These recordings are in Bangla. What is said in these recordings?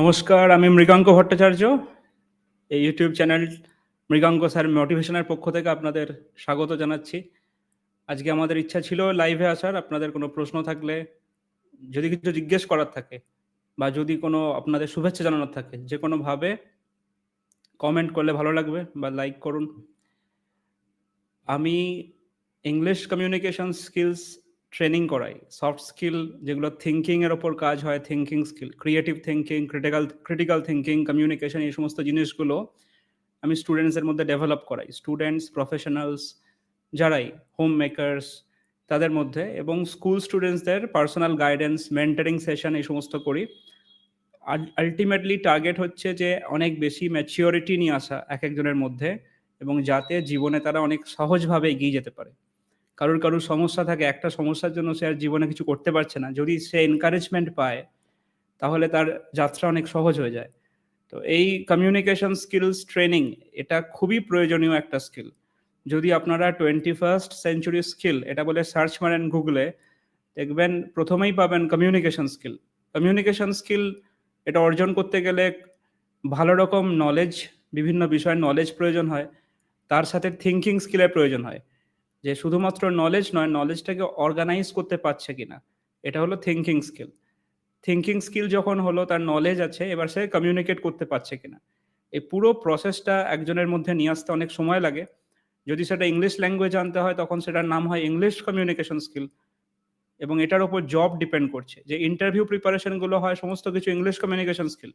নমস্কার, আমি মৃগাঙ্ক ভট্টাচার্য। এই ইউটিউব চ্যানেল মৃগাঙ্ক স্যার মোটিভেশনের পক্ষ থেকে আপনাদের স্বাগত জানাচ্ছি। আজকে আমাদের ইচ্ছা ছিল লাইভে আসার, আপনাদের কোনো প্রশ্ন থাকলে, যদি কিছু জিজ্ঞেস করার থাকে বা যদি কোনো আপনাদের শুভেচ্ছা জানানোর থাকে, যে কোনোভাবে কমেন্ট করলে ভালো লাগবে বা লাইক করুন। আমি ইংলিশ কমিউনিকেশন স্কিলস ট্রেনিং করাই। সফট স্কিল যেগুলো থিঙ্কিং এর ওপর কাজ হয় thinking skill creative thinking critical critical thinking communication এই সমস্ত জিনিসগুলো আমি স্টুডেন্টসদের মধ্যে ডেভেলপ করাই। স্টুডেন্টস প্রফেশনালস যারাই হোম মেকার্স তাদের মধ্যে এবং স্কুল স্টুডেন্টসদের পার্সোনাল গাইডেন্স মেন্টারিং সেশন এই সমস্ত করি। আলটিমেটলি টার্গেট হচ্ছে যে অনেক বেশি ম্যাচিওরিটি নিয়ে আসা এক একজনের মধ্যে এবং যাতে জীবনে তারা অনেক সহজভাবে এগিয়ে যেতে পারে। কারোর কারোর সমস্যা থাকে, একটা সমস্যার জন্য সে আর জীবনে কিছু করতে পারছে না। যদি সে এনকারেজমেন্ট পায়, তাহলে তার যাত্রা অনেক সহজ হয়ে যায়। তো এই কমিউনিকেশন স্কিলস ট্রেনিং এটা খুবই প্রয়োজনীয় একটা স্কিল যদি আপনারা টোয়েন্টি ফার্স্ট সেঞ্চুরি স্কিল এটা বলে সার্চ মারেন গুগলে দেখবেন প্রথমেই পাবেন কমিউনিকেশন স্কিল কমিউনিকেশন স্কিল এটা অর্জন করতে গেলে ভালো রকম নলেজ বিভিন্ন বিষয়ের নলেজ প্রয়োজন হয়। তার সাথে থিঙ্কিং স্কিলের প্রয়োজন হয়। যে শুধুমাত্র নলেজ নয় নলেজটাকে অর্গানাইজ করতে পারছে কিনা, এটা হলো থিঙ্কিং স্কিল থিঙ্কিং স্কিল যখন হলো, তার নলেজ আছে, এবার সে কমিউনিকেট করতে পারছে কিনা। এই পুরো প্রসেসটা একজনের মধ্যে নিয়ে আসতে অনেক সময় লাগে। যদি সেটা ইংলিশ ল্যাঙ্গুয়েজ আনতে হয়, তখন সেটার নাম হয় ইংলিশ কমিউনিকেশন স্কিল এবং এটার উপর জব ডিপেন্ড করছে। যে ইন্টারভিউ প্রিপারেশনগুলো হয়, সমস্ত কিছু ইংলিশ কমিউনিকেশন স্কিল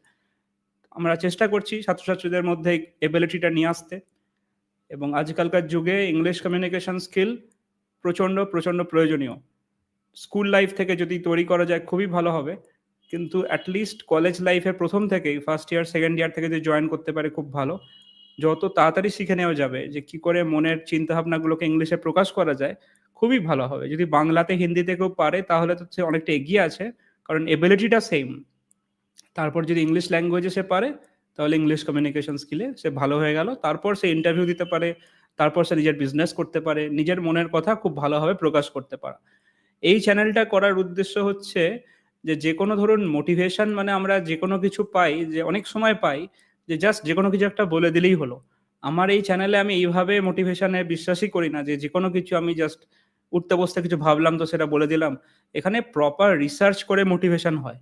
আমরা চেষ্টা করছি ছাত্রছাত্রীদের মধ্যে এবিলিটিটা নিয়ে আসতে। এবং আজকালকার যুগে ইংলিশ কমিউনিকেশন স্কিল প্রচণ্ড প্রচণ্ড প্রয়োজনীয়। স্কুল লাইফ থেকে যদি তৈরি করা যায় খুবই ভালো হবে, কিন্তু অ্যাটলিস্ট কলেজ লাইফের প্রথম থেকেই ফার্স্ট ইয়ার সেকেন্ড ইয়ার থেকে যদি জয়েন করতে পারে খুব ভালো। যত তাড়াতাড়ি শিখে নেওয়া যাবে যে কি করে মনের চিন্তাভাবনাগুলোকে ইংলিশে প্রকাশ করা যায়, খুবই ভালো হবে। যদি বাংলাতে, হিন্দিতে কেউ পারে, তাহলে তো সে অনেকটা এগিয়ে আছে, কারণ এবিলিটিটা সেম তারপর যদি ইংলিশ ল্যাঙ্গুয়েজে সে পারে তাহলে ইংলিশ কমিউনিকেশন স্কিলে সে ভালো হয়ে গেল। তারপর সে ইন্টারভিউ দিতে পারে, তারপর সে নিজের বিজনেস করতে পারে, নিজের মনের কথা খুব ভালোভাবে প্রকাশ করতে পারে। এই চ্যানেলটা করার উদ্দেশ্য হচ্ছে যে যে কোনো ধরুন মোটিভেশন মানে আমরা যে কোনো কিছু পাই, যে অনেক সময় পাই, যে জাস্ট যে কোনো কিছু একটা বলে দিলেই হলো। আমার এই চ্যানেলে আমি এইভাবে মোটিভেশনে বিশ্বাসই করি না যে যে কোনো কিছু আমি জাস্ট উঠতে বসতে কিছু ভাবলাম তো সেটা বলে দিলাম। এখানে প্রপার রিসার্চ করে মোটিভেশন হয়।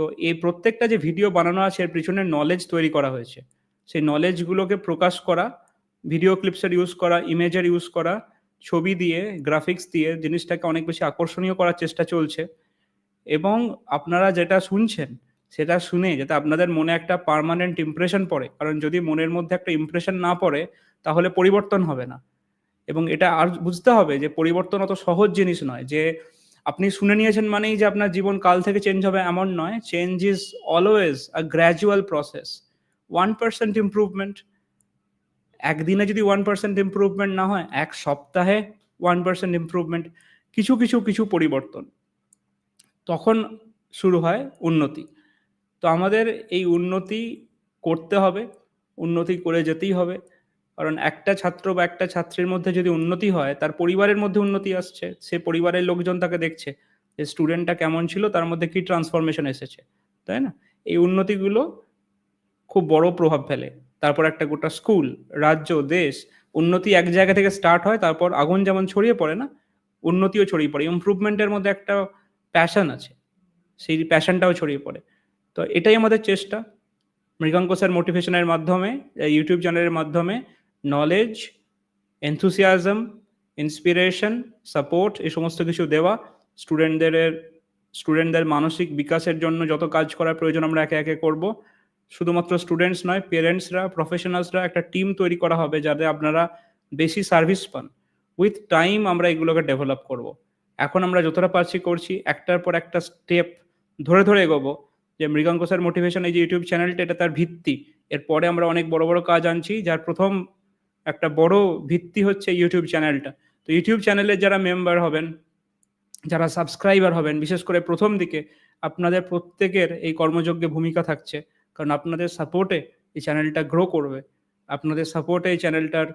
তো এই প্রত্যেকটা যে ভিডিও বানানো আছে, এর পিছনে নলেজ তৈরি করা হয়েছে। সেই নলেজগুলোকে প্রকাশ করা ভিডিও ক্লিপসের ইউজ করা ইমেজের ইউজ করা, ছবি দিয়ে গ্রাফিক্স দিয়ে জিনিসটাকে অনেক বেশি আকর্ষণীয় করার চেষ্টা চলছে। এবং আপনারা যেটা শুনছেন, সেটা শুনে যাতে আপনাদের মনে একটা পারমানেন্ট ইমপ্রেশন পড়ে। কারণ যদি মনের মধ্যে একটা ইমপ্রেশন না পড়ে, তাহলে পরিবর্তন হবে না। এবং এটা আর বুঝতে হবে যে পরিবর্তন অত সহজ জিনিস নয় যে আপনি শুনে নিয়েছেন মানেই যে আপনার জীবন কাল থেকে চেঞ্জ হবে এমন নয়। Change is always a gradual process one percent improvement একদিনে যদি ওয়ান পার্সেন্ট ইম্প্রুভমেন্ট না হয়, এক সপ্তাহে ওয়ান পার্সেন্ট ইম্প্রুভমেন্ট কিছু কিছু কিছু পরিবর্তন। তখন শুরু হয় উন্নতি। তো আমাদের এই উন্নতি করতে হবে, উন্নতি করে যেতেই হবে। কারণ একটা ছাত্র বা একটা ছাত্রীর মধ্যে যদি উন্নতি হয়, তার পরিবারের মধ্যে উন্নতি আসছে, সে পরিবারের লোকজন তাকে দেখছে যে স্টুডেন্টটা কেমন ছিল, তার মধ্যে কি ট্রান্সফরমেশন এসেছে, তাই না? এই উন্নতিগুলো খুব বড় প্রভাব ফেলে। তারপর একটা গোটা স্কুল রাজ্য, দেশ, উন্নতি এক জায়গা থেকে স্টার্ট হয়, তারপর আগুন যেমন ছড়িয়ে পড়ে না, উন্নতিও ছড়িয়ে পড়ে। ইমপ্রুভমেন্টের মধ্যে একটা প্যাশন আছে, সেই প্যাশনটাও ছড়িয়ে পড়ে। তো এটাই আমাদের চেষ্টা। মৃগাঙ্ক স্যার মোটিভেশনের মাধ্যমে ইউটিউব চ্যানেলের মাধ্যমে নলেজ এনথুসিয়াজম ইন্সপিরেশন সাপোর্ট এই সমস্ত কিছু দেওয়া স্টুডেন্টদের স্টুডেন্টদের মানসিক বিকাশের জন্য যত কাজ করার প্রয়োজন আমরা একে একে করব। শুধুমাত্র স্টুডেন্টস নয় পেরেন্টসরা প্রফেশনালসরা একটা টিম তৈরি করা হবে যাতে আপনারা বেশি সার্ভিস পান। উইথ টাইম আমরা এগুলোকে ডেভেলপ করব। এখন আমরা যতটা পারছি করছি, একটার পর একটা স্টেপ ধরে ধরে এগোবো। যে মৃগাঙ্ক স্যার মোটিভেশন এই যে ইউটিউব চ্যানেলটা এটা তার ভিত্তি। এরপরে আমরা অনেক বড় বড় কাজ আনছি, যার প্রথম একটা বড় ভিত্তি হচ্ছে ইউটিউব চ্যানেলটা তো ইউটিউব চ্যানেলের যারা মেম্বার হবেন, যারা সাবস্ক্রাইবার হবেন, বিশেষ করে প্রথম দিকে, আপনাদের প্রত্যেকের এই কর্মযজ্ঞে ভূমিকা থাকছে। কারণ আপনাদের সাপোর্টে এই চ্যানেলটা গ্রো করবে। আপনাদের সাপোর্টে এই চ্যানেলটার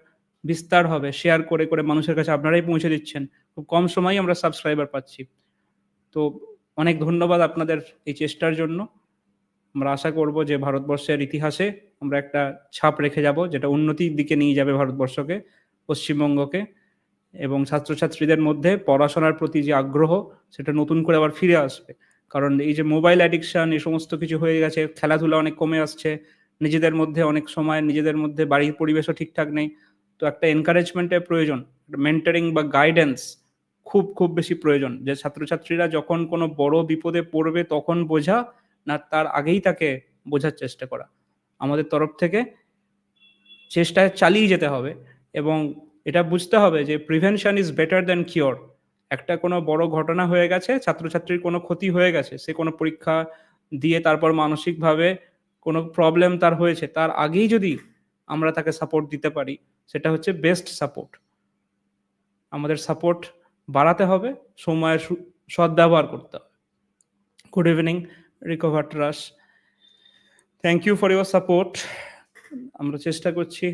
বিস্তার হবে শেয়ার করে করে মানুষের কাছে আপনারাই পৌঁছে দিচ্ছেন। খুব কম সময়ই আমরা সাবস্ক্রাইবার পাচ্ছি। তো অনেক ধন্যবাদ আপনাদের এই চেষ্টার জন্য। আমরা আশা করব যে ভারতবর্ষের ইতিহাসে আমরা একটা ছাপ রেখে যাব যেটা উন্নতির দিকে নিয়ে যাবে ভারতবর্ষকে, পশ্চিমবঙ্গকে এবং ছাত্রছাত্রীদের মধ্যে পড়াশোনার প্রতি যে আগ্রহ, সেটা নতুন করে আবার ফিরে আসবে। কারণ এই যে মোবাইল অ্যাডিকশন, এই সমস্ত কিছু হয়ে গেছে, খেলাধুলা অনেক কমে আসছে, নিজেদের মধ্যে অনেক সময়, নিজেদের মধ্যে বাড়ির পরিবেশও ঠিকঠাক নেই। তো একটা এনকারেজমেন্টের প্রয়োজন মেন্টারিং বা গাইডেন্স খুব খুব বেশি প্রয়োজন যে ছাত্রছাত্রীরা যখন কোনো বড় বিপদে পড়বে তখন বোঝা না তার আগেই তাকে বোঝার চেষ্টা করা। আমাদের তরফ থেকে চেষ্টা চালিয়ে যেতে হবে এবং এটা বুঝতে হবে যে prevention is better than cure একটা কোনো বড় ঘটনা হয়ে গেছে, ছাত্রছাত্রীর কোনো ক্ষতি হয়ে গেছে, সে কোনো পরীক্ষা দিয়ে তারপর মানসিকভাবে কোনো প্রবলেম তার হয়েছে, তার আগেই যদি আমরা তাকে সাপোর্ট দিতে পারি, সেটা হচ্ছে বেস্ট সাপোর্ট আমাদের সাপোর্ট বাড়াতে হবে, সময়ের সদ্ব্যবহার করতে হবে। Good evening recover trust thank you for your support আমরা চেষ্টা করছি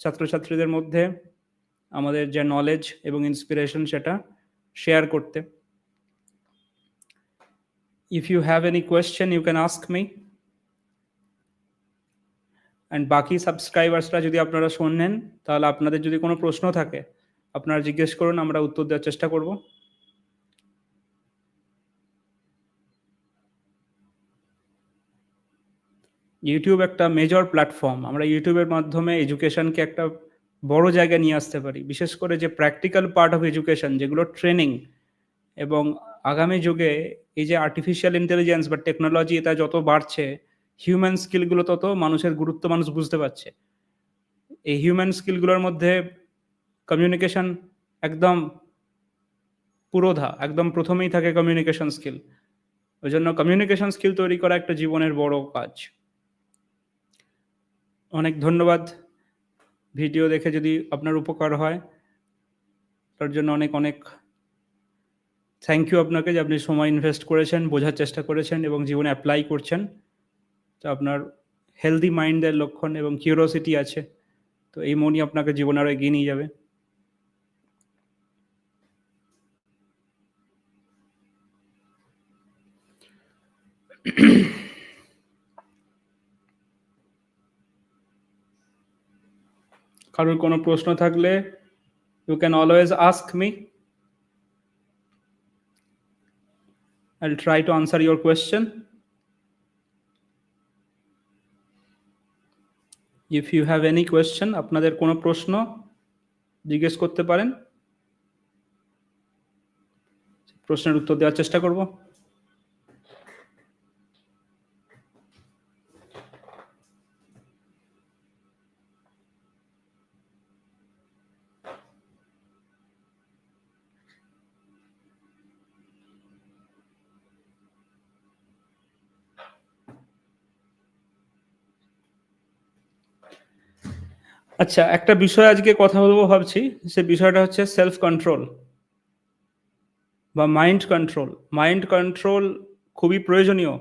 ছাত্রছাত্রীদের মধ্যে আমাদের যে নলেজ এবং ইন্সপিরেশন সেটা শেয়ার করতে। If you have any question you can ask me and বাকি সাবস্ক্রাইবার্সরা যদি আপনারা শোনেন, তাহলে আপনাদের যদি কোনো প্রশ্ন থাকে, আপনারা জিজ্ঞেস করুন, আমরা উত্তর দেওয়ার চেষ্টা করব। ইউটিউব একটা মেজর প্ল্যাটফর্ম আমরা ইউটিউবের মাধ্যমে এডুকেশনকে একটা বড় জায়গায় নিয়ে আসতে পারি। বিশেষ করে যে প্র্যাকটিক্যাল পার্ট অফ এডুকেশন যেগুলো ট্রেনিং এবং আগামী যুগে এই যে আর্টিফিশিয়াল ইন্টেলিজেন্স বা টেকনোলজি এটা যত বাড়ছে হিউম্যান স্কিলগুলো তত মানুষের গুরুত্ব মানুষ বুঝতে পারছে। এই হিউম্যান স্কিলগুলোর মধ্যে কমিউনিকেশন একদম পুরোধা, একদম প্রথমেই থাকে কমিউনিকেশন স্কিল ওই জন্য কমিউনিকেশন স্কিল তৈরি করা একটা জীবনের বড় কাজ। অনেক ধন্যবাদ। ভিডিও দেখে যদি আপনার উপকার হয়, তার জন্য অনেক অনেক থ্যাংক ইউ আপনাকে যে আপনি সময় ইনভেস্ট করেছেন, বোঝার চেষ্টা করেছেন এবং জীবনে অ্যাপ্লাই করছেন। তো আপনার হেলদি মাইন্ডের লক্ষণ এবং কিউরিওসিটি আছে। তো এই মনই আপনাকে জীবনে আরও এগিয়ে নিয়ে যাবে। কারোর কোনো প্রশ্ন থাকলে you can always ask me I'll try to answer your question. If you have any question আপনাদের কোনো প্রশ্ন জিজ্ঞেস করতে পারেন প্রশ্নের উত্তর দেওয়ার চেষ্টা করব আচ্ছা একটা বিষয় আজকে কথা বলব ভাবছি। সে বিষয়টা হচ্ছে সেলফ কন্ট্রোল বা মাইন্ড কন্ট্রোল মাইন্ড কন্ট্রোল খুবই প্রয়োজনীয়,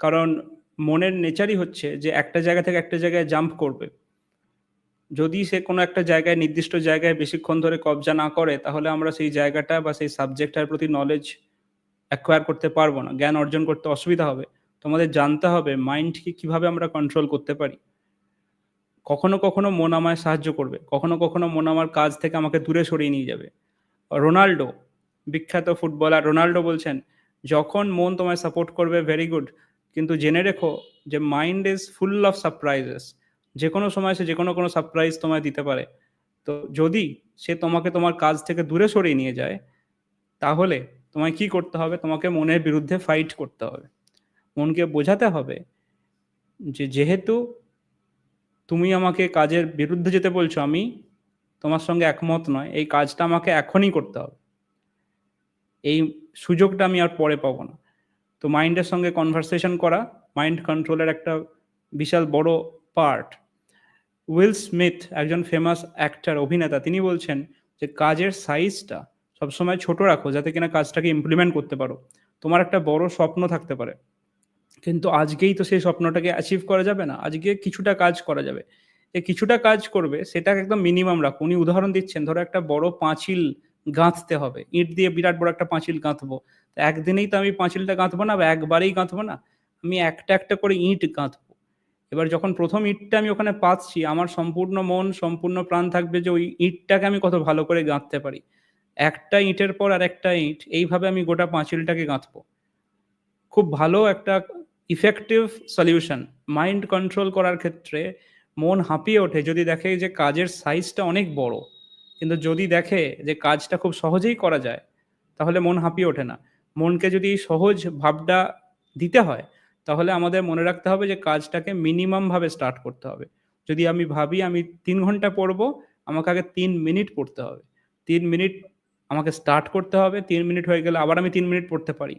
কারণ মনের নেচারই হচ্ছে যে একটা জায়গা থেকে একটা জায়গায় জাম্প করবে। যদি সে কোনো একটা জায়গায়, নির্দিষ্ট জায়গায় বেশিক্ষণ ধরে কবজা না করে, তাহলে আমরা সেই জায়গাটা বা সেই সাবজেক্টটার প্রতি নলেজ অ্যাকোয়ার করতে পারব না। জ্ঞান অর্জন করতে অসুবিধা হবে। তোমাদের জানতে হবে মাইন্ডকে কীভাবে আমরা কন্ট্রোল করতে পারি। কখনো কখনো মন আমায় সাহায্য করবে, কখনো কখনো মন আমার কাজ থেকে আমাকে দূরে সরিয়ে নিয়ে যাবে। রোনাল্ডো, বিখ্যাত ফুটবলার রোনাল্ডো বলছেন, যখন মন তোমায় সাপোর্ট করবে ভেরি গুড কিন্তু জেনে রেখো যে mind is full of surprises যে কোনো সময় সে যে কোনো কোনো সারপ্রাইজ তোমায় দিতে পারে। তো যদি সে তোমাকে তোমার কাজ থেকে দূরে সরিয়ে নিয়ে যায়, তাহলে তোমায় কি করতে হবে? তোমাকে মনের বিরুদ্ধে ফাইট করতে হবে। মনকে বোঝাতে হবে যে যেহেতু তুমি আমাকে কাজের বিরুদ্ধে যেতে বলছো, আমি তোমার সঙ্গে একমত নয়। এই কাজটা আমাকে এখনই করতে হবে। এই সুযোগটা আমি আর পরে পাবো না। তো মাইন্ডের সঙ্গে কনভারসেশন করা মাইন্ড কন্ট্রোলের একটা বিশাল বড় পার্ট উইল স্মিথ একজন ফেমাস অ্যাক্টার অভিনেতা, তিনি বলছেন যে কাজের সাইজটা সবসময় ছোট রাখো, যাতে কিনা কাজটাকে ইমপ্লিমেন্ট করতে পারো। তোমার একটা বড় স্বপ্ন থাকতে পারে। কিন্তু আজকেই তো সেই স্বপ্নটাকে অ্যাচিভ করা যাবে না। আজকে কিছুটা কাজ করা যাবে। যে কিছুটা কাজ করবে সেটা একদম মিনিমাম রাখো। উনি উদাহরণ দিচ্ছেন, ধরো একটা বড় পাঁচিল গাঁথতে হবে। ইট দিয়ে বিরাট বড় একটা পাঁচিল গাঁথবো। একদিনেই তো আমি পাঁচিলটা গাঁথবো না বা একবারেই গাঁথবো না? আমি একটা একটা করে ইঁট গাঁথবো। এবার যখন প্রথম ইঁটটা আমি ওখানে পাচ্ছি আমার সম্পূর্ণ মন, সম্পূর্ণ প্রাণ থাকবে যে ওই ইঁটটাকে আমি কত ভালো করে গাঁথতে পারি। একটা ইঁটের পর আর একটা ইঁট, এইভাবে আমি গোটা পাঁচিলটাকে গাঁথবো। খুব ভালো একটা ইফেক্টিভ সলিউশন মাইন্ড কন্ট্রোল করার ক্ষেত্রে মন হাঁপিয়ে ওঠে যদি দেখে যে কাজের সাইজটা অনেক বড়। কিন্তু যদি দেখে যে কাজটা খুব সহজেই করা যায়, তাহলে মন হাঁপিয়ে ওঠে না। মনকে যদি সহজ ভাবটা দিতে হয়, তাহলে আমাদের মনে রাখতে হবে যে কাজটাকে মিনিমাম ভাবে স্টার্ট করতে হবে। যদি আমি ভাবি আমি তিন ঘণ্টা পড়ব, আমাকে আগে তিন মিনিট পড়তে হবে। তিন মিনিট আমাকে স্টার্ট করতে হবে, তিন মিনিট হয়ে গেলে আবার আমি তিন মিনিট পড়তে পারি।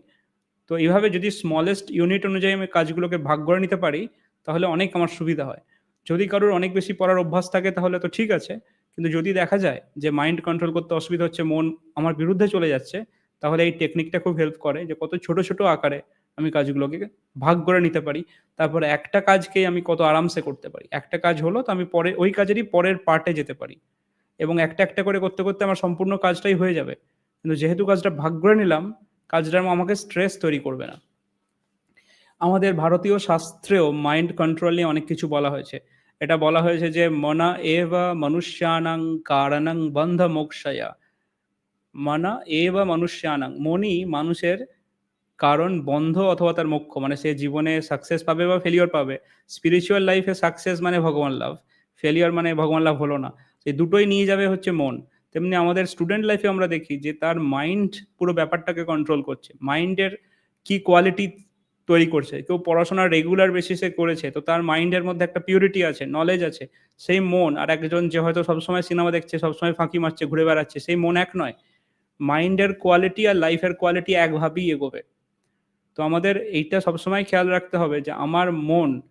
তো এইভাবে যদি স্মলেস্ট ইউনিট অনুযায়ী আমি কাজগুলোকে ভাগ করে নিতে পারি, তাহলে অনেক আমার সুবিধা হয়। যদি কারোর অনেক বেশি পড়ার অভ্যাস থাকে, তাহলে তো ঠিক আছে। কিন্তু যদি দেখা যায় যে মাইন্ড কন্ট্রোল করতে অসুবিধা হচ্ছে, মন আমার বিরুদ্ধে চলে যাচ্ছে, তাহলে এই টেকনিকটা খুব হেল্প করে যে কত ছোট ছোট আকারে আমি কাজগুলোকে ভাগ করে নিতে পারি। তারপর একটা কাজকেই আমি কত আরামসে করতে পারি। একটা কাজ হলো তো আমি পরে, ওই কাজেরই পরের পার্টে যেতে পারি। এবং একটা একটা করে করতে করতে আমার সম্পূর্ণ কাজটাই হয়ে যাবে। কিন্তু যেহেতু কাজটা ভাগ করে নিলাম কাজটা আমাকে স্ট্রেস তৈরি করবে না। আমাদের ভারতীয় শাস্ত্রেও মাইন্ড কন্ট্রোল নিয়ে অনেক কিছু বলা হয়েছে। এটা বলা হয়েছে যে, মনা এবা মনুষ্যানাং কারণং বন্ধ মোক্ষয়া। মনা এবা মনুষ্যানাং। মনই মানুষের কারণ বন্ধ অথবা তার মোক্ষ মানে সে জীবনে সাকসেস পাবে বা ফেলিওর পাবে। স্পিরিচুয়াল লাইফে সাকসেস মানে ভগবান লাভ ফেলিওর মানে ভগবান লাভ হলো না। এই দুটোই নিয়ে যাবে হচ্ছে মন। তেমনি আমাদের স্টুডেন্ট লাইফে আমরা দেখি যে তার মাইন্ড পুরো ব্যাপারটাকে কন্ট্রোল করছে। মাইন্ডের কি কোয়ালিটি তৈরি করছে? কেউ পড়াশোনা রেগুলার বেসিসে করেছে, তো তার মাইন্ডের মধ্যে একটা পিউরিটি আছে নলেজ আছে। সেই মন, আর একজন যে হয়তো সবসময় সিনেমা দেখছে, সবসময় ফাঁকি মারছে, ঘুরে বেড়াচ্ছে, সেই মন এক নয়। মাইন্ডের কোয়ালিটি আর লাইফের কোয়ালিটি একভাবেই এগোবে। তো আমাদের এইটা সবসময় খেয়াল রাখতে হবে যে আমার মন,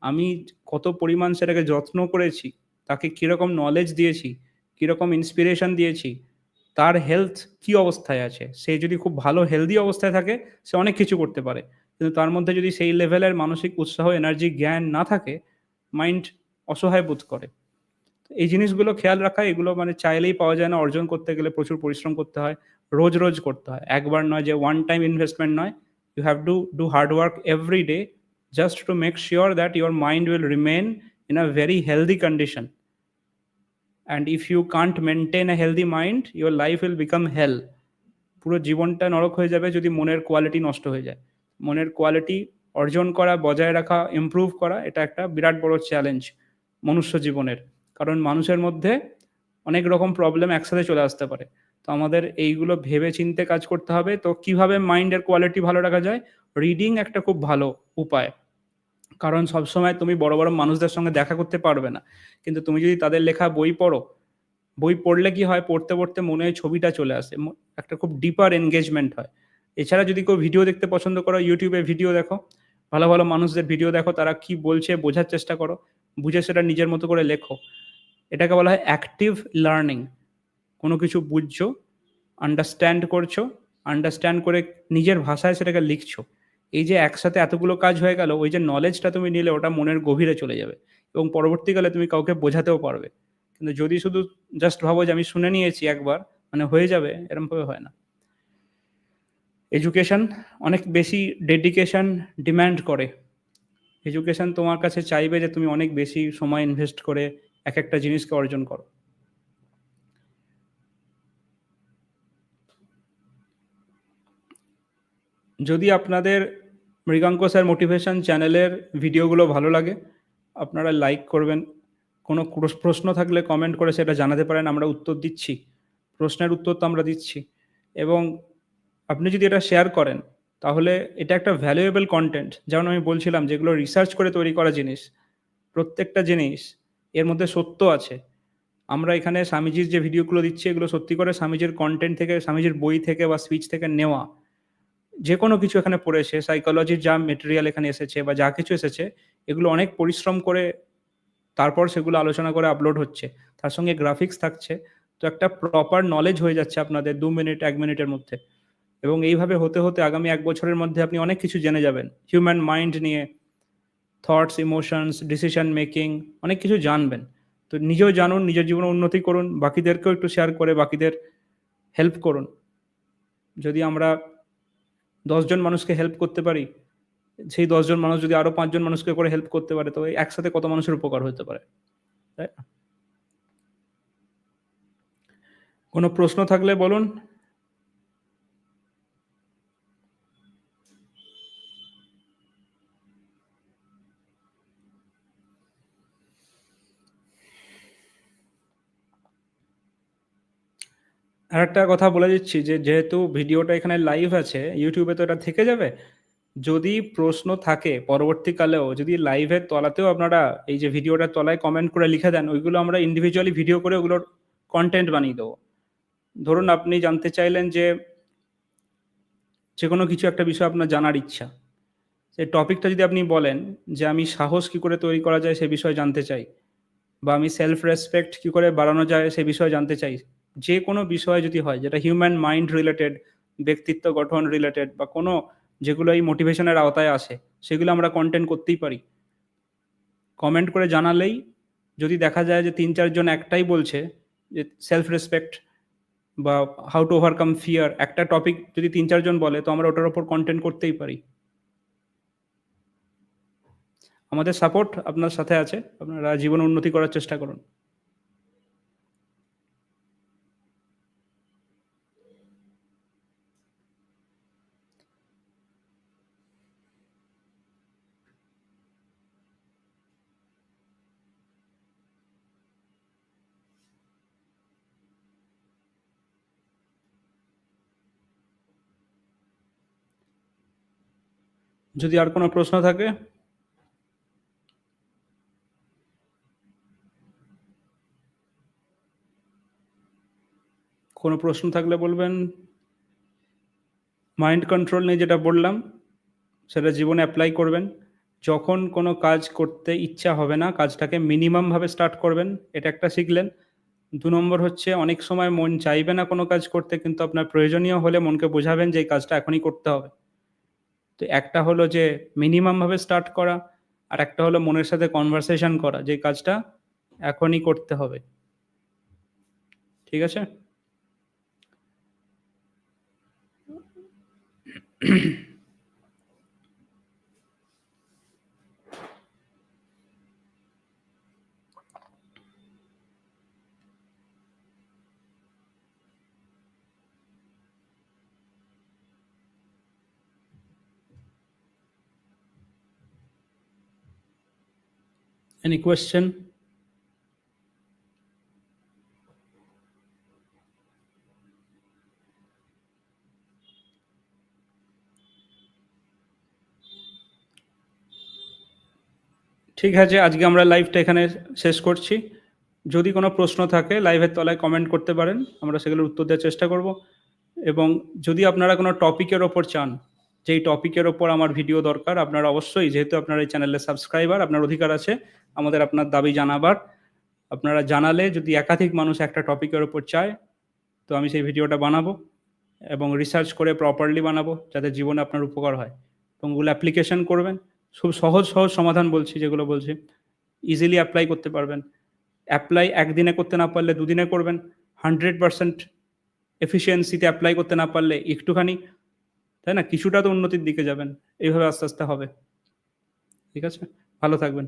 আমি কত পরিমাণ সেটাকে যত্ন করেছি, তাকে কীরকম নলেজ দিয়েছি কীরকম ইন্সপিরেশন দিয়েছি, তার হেলথ কি অবস্থায় আছে? সে যদি খুব ভালো হেলদি অবস্থায় থাকে, সে অনেক কিছু করতে পারে। কিন্তু তার মধ্যে যদি সেই লেভেলের মানসিক উৎসাহ এনার্জি জ্ঞান না থাকে মাইন্ড অসহায় বোধ করে। এই জিনিসগুলো খেয়াল রাখা, এগুলো মানে চাইলেই পাওয়া যায় না। অর্জন করতে গেলে প্রচুর পরিশ্রম করতে হয়, রোজ রোজ করতে হয়। একবার নয় যে ওয়ান টাইম ইনভেস্টমেন্ট নয়। You have to do hard work every day just to make sure that your mind will remain in a very healthy condition and if you can't maintain a healthy mind, your life will become hell. পুরো জীবনটা নরক হয়ে যাবে যদি মনের কোয়ালিটি নষ্ট হয়ে যায়। মনের কোয়ালিটি অর্জন করা, বজায় রাখা ইমপ্রুভ করা, এটা একটা বিরাট বড় চ্যালেঞ্জ মনুষ্য জীবনের। কারণ মানুষের মধ্যে অনেক রকম প্রবলেম একসাথে চলে আসতে পারে। তো আমাদের এইগুলো ভেবে চিনতে কাজ করতে হবে। তো কীভাবে মাইন্ডের কোয়ালিটি ভালো রাখা যায়? রিডিং একটা খুব ভালো উপায়। কারণ সবসময় তুমি বড় বড় মানুষদের সঙ্গে দেখা করতে পারবে না। কিন্তু তুমি যদি তাদের লেখা বই পড়ো, বই পড়লে কি হয়? পড়তে পড়তে মনে হয় ছবিটা চলে আসে। একটা খুব ডিপার এনগেজমেন্ট হয়। এছাড়া যদি কেউ ভিডিও দেখতে পছন্দ করো ইউটিউবে ভিডিও দেখো, ভালো ভালো মানুষদের ভিডিও দেখো, তারা কি বলছে বোঝার চেষ্টা করো, বুঝে সেটা নিজের মতো করে লেখো। এটাকে বলা হয় অ্যাক্টিভ লার্নিং কোনো কিছু বুঝছ আন্ডারস্ট্যান্ড করছ আন্ডারস্ট্যান্ড করে নিজের ভাষায় সেটাকে লিখছো। এই যে একসাথে এতগুলো কাজ হয়ে গেল, ওই যে নলেজটা তুমি নিলে ওটা মনের গভীরে চলে যাবে এবং পরবর্তীকালে তুমি কাউকে বোঝাতেও পারবে। কিন্তু যদি শুধু জাস্ট ভাবো যে আমি শুনে নিয়েছি একবার মানে হয়ে যাবে, এরমভাবে হয় না। এডুকেশন অনেক বেশি ডেডিকেশন ডিম্যান্ড করে। এডুকেশন তোমার কাছে চাইবে যে তুমি অনেক বেশি সময় ইনভেস্ট করে এক একটা জিনিসকে অর্জন করো। যদি আপনাদের মৃগাঙ্ক স্যার মোটিভেশন চ্যানেলের ভিডিওগুলো ভালো লাগে, আপনারা লাইক করবেন। কোনো প্রশ্ন থাকলে কমেন্ট করে সেটা জানাতে পারেন, আমরা উত্তর দিচ্ছি। প্রশ্নের উত্তর তো আমরা দিচ্ছি। এবং আপনি যদি এটা শেয়ার করেন, তাহলে এটা একটা ভ্যালুয়েবল কন্টেন্ট যেমন আমি বলছিলাম, যেগুলো রিসার্চ করে তৈরি করা জিনিস, প্রত্যেকটা জিনিস এর মধ্যে সত্য আছে। আমরা এখানে স্বামীজির যে ভিডিওগুলো দিচ্ছি, এগুলো সত্যি করে স্বামীজির কন্টেন্ট থেকে, স্বামীজির বই থেকে বা স্পিচ থেকে নেওয়া। যে কোনো কিছু এখানে পড়েছে সাইকোলজির যা মেটেরিয়াল এখানে এসেছে বা যা কিছু এসেছে, এগুলো অনেক পরিশ্রম করে তারপর সেগুলো আলোচনা করে আপলোড হচ্ছে। তার সঙ্গে গ্রাফিক্স থাকছে। তো একটা প্রপার নলেজ হয়ে যাচ্ছে আপনাদের দু মিনিট এক মিনিটের মধ্যে। এবং এইভাবে হতে হতে আগামী এক বছরের মধ্যে আপনি অনেক কিছু জেনে যাবেন। হিউম্যান মাইন্ড নিয়ে থটস ইমোশনস ডিসিশন মেকিং অনেক কিছু জানবেন। তো নিজেও জানুন, নিজের জীবনে উন্নতি করুন, বাকিদেরকেও একটু শেয়ার করে, বাকিদের হেল্প করুন। যদি আমরা দশজন মানুষকে হেল্প করতে পারি? সেই দশজন মানুষ যদি আরও পাঁচজন মানুষকে করে হেল্প করতে পারে, তো একসাথে কত মানুষের উপকার হতে পারে? তাই না? কোনো প্রশ্ন থাকলে বলুন। আর একটা কথা বলে দিচ্ছি যে, যেহেতু ভিডিওটা এখানে লাইভ আছে ইউটিউবে তো এটা থেকে যাবে। যদি প্রশ্ন থাকে পরবর্তীকালেও, যদি লাইভের তলাতেও আপনারা এই যে ভিডিওটার তলায় কমেন্ট করে লিখে দেন, ওইগুলো আমরা ইন্ডিভিজুয়ালি ভিডিও করে ওগুলোর কন্টেন্ট বানিয়ে দেবো। ধরুন আপনি জানতে চাইলেন যে যে কোনো কিছু একটা বিষয় আপনার জানার ইচ্ছা। সেই টপিকটা যদি আপনি বলেন যে, আমি সাহস কি করে তৈরি করা যায় সে বিষয়ে জানতে চাই, বা আমি সেলফ রেসপেক্ট কি করে বাড়ানো যায় সে বিষয়ে জানতে চাই যে কোনো বিষয় যদি হয়, যেটা হিউম্যান মাইন্ড রিলেটেড ব্যক্তিত্ব গঠন রিলেটেড বা কোনো যেগুলো এই মোটিভেশনের আওতায় আসে, সেগুলো আমরা কন্টেন্ট করতেই পারি। কমেন্ট করে জানালেই যদি দেখা যায় যে তিন চারজন একটাই বলছে যে সেলফ রেসপেক্ট বা হাউ টু ওভারকাম ফিয়ার একটা টপিক যদি তিন চারজন বলে, তো আমরা ওটার ওপর কন্টেন্ট করতেই পারি। আমাদের সাপোর্ট আপনার সাথে আছে, আপনারা জীবন উন্নতি করার চেষ্টা করুন। যদি আর কোনো প্রশ্ন থাকে? কোনো প্রশ্ন থাকলে বলবেন। মাইন্ড কন্ট্রোল নিয়ে যেটা বললাম, সেটা জীবনে অ্যাপ্লাই করবেন। যখন কোনো কাজ করতে ইচ্ছা হবে না, কাজটাকে মিনিমামভাবে স্টার্ট করবেন, এটা একটা শিখলেন। দু নম্বর হচ্ছে, অনেক সময় মন চাইবে না কোনো কাজ করতে, কিন্তু আপনার প্রয়োজনীয় হলে মনকে বোঝাবেন যে এই কাজটা এখনই করতে হবে। তো একটা হলো যে মিনিমামভাবে স্টার্ট করা, আর একটা হলো মনের সাথে কনভারসেশন করা, যে কাজটা এখনই করতে হবে। ঠিক আছে? Any question? ঠিক আছে, আজকে আমরা লাইভটা এখানে শেষ করছি যদি কোনো প্রশ্ন থাকে লাইভের তলায় কমেন্ট করতে পারেন, আমরা সেগুলোর উত্তর দেওয়ার চেষ্টা করব এবং যদি আপনারা কোনো টপিকের ওপর চান যেই টপিকের ওপর আমার ভিডিও দরকার, আপনারা অবশ্যই, যেহেতু আপনার এই চ্যানেলের সাবস্ক্রাইবার আপনার অধিকার আছে, আমাদের আপনার দাবি জানাবার। আপনারা জানালে যদি একাধিক মানুষ একটা টপিকের ওপর চায়, তো আমি সেই ভিডিওটা বানাবো এবং রিসার্চ করে প্রপারলি বানাবো, যাতে জীবনে আপনার উপকার হয়। এবং ওগুলো অ্যাপ্লিকেশন করবেন, খুব সহজ সহজ সমাধান বলছি যেগুলো বলছি। ইজিলি অ্যাপ্লাই করতে পারবেন। অ্যাপ্লাই একদিনে করতে না পারলে দুদিনে করবেন। হান্ড্রেড পার্সেন্ট এফিসিয়েন্সিতে অ্যাপ্লাই করতে না পারলে একটুখানি তাই না? কিছুটা তো উন্নতির দিকে যাবেন। এইভাবে আস্তে আস্তে হবে। ঠিক আছে? ভালো থাকবেন।